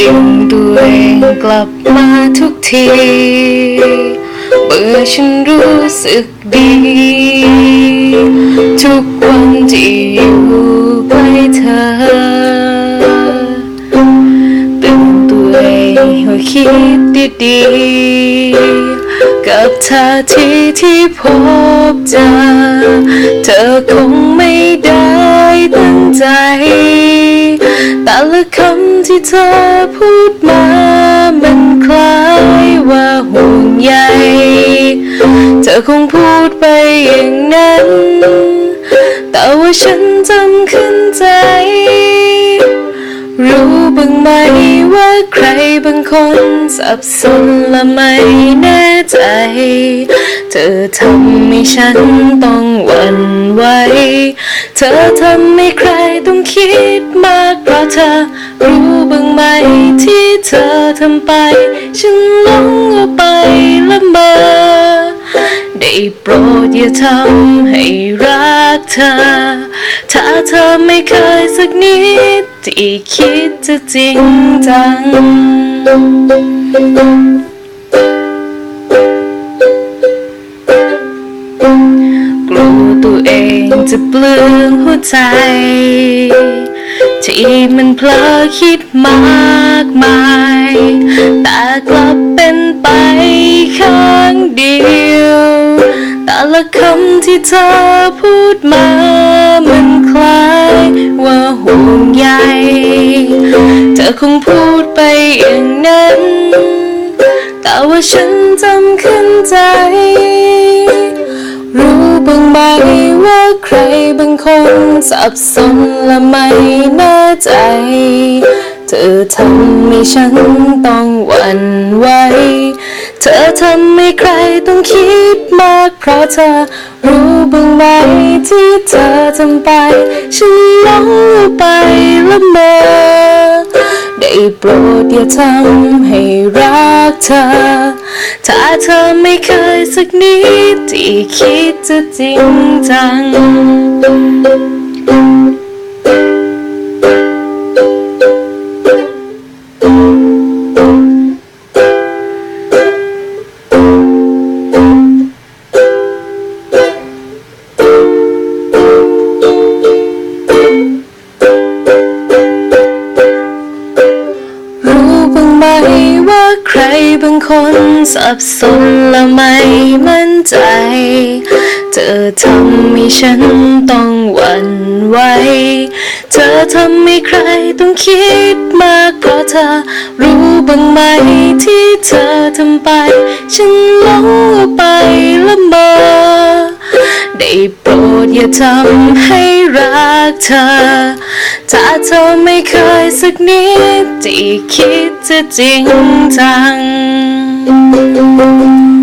ดึงตัวเองกลับมาทุกที เมื่อฉันรู้สึกดี ทุกวันที่อยู่ใกล้เธอเตือนตัวเองให้คิดดีๆกับท่าทีที่พบเจอ เธอคงไม่ได้ตั้งใจ แต่ละคำที่เธอพูดมา มันคล้ายว่าห่วงใย เธอคงพูดไปอย่างนั้น แต่ว่าฉันจำขึ้นใจ รู้บ้างไหมว่าใครบางคนสับสนและไม่แน่ใจ เธอทำให้ฉันต้องหวั่นไหว เธอทำให้ใครต้องคิดมากเพราะเธอรู้บ้างไหมที่เธอทำไป ฉันหลงเอาไปละเมอได้โปรดอย่าทำให้รักเธอ ถ้าเธอไม่เคยสักนิดที่คิดจะจริงจัง จะเปลืองหัวใจ ที่มันเพลอคิดมากมาย แต่กลับเป็นไปข้างเดียว แต่ละคำที่เธอพูดมามันคล้ายว่าห่วงใยเธอคงพูดไปอย่างนั้น แต่ว่าฉันจำขึ้นใจ ใครบางคนสับสนและไม่แน่ใจ เธอทำให้ฉันต้องหวั่นไหว เธอทำให้ใครต้องคิดมากเพราะเธอรู้บ้างไหมที่เธอทำไป ฉันหลงเอาไปละเมอ ได้โปรดอย่าทำให้รักเธอ ถ้าเธอไม่เคยสักนิดที่คิดจะจริงจัง ใครบางคนสับสนและไม่มั่นใจ เธอทำให้ฉันต้องหวั่นไหว เธอทำให้ใครต้องคิดมากเพราะเธอรู้บ้างไหมที่เธอทำไป ฉันหลงไปละเมอได้โปรดอย่าทำให้รักเธอ ถ้าเธอไม่เคยสักนิดที่คิดจะจริงจัง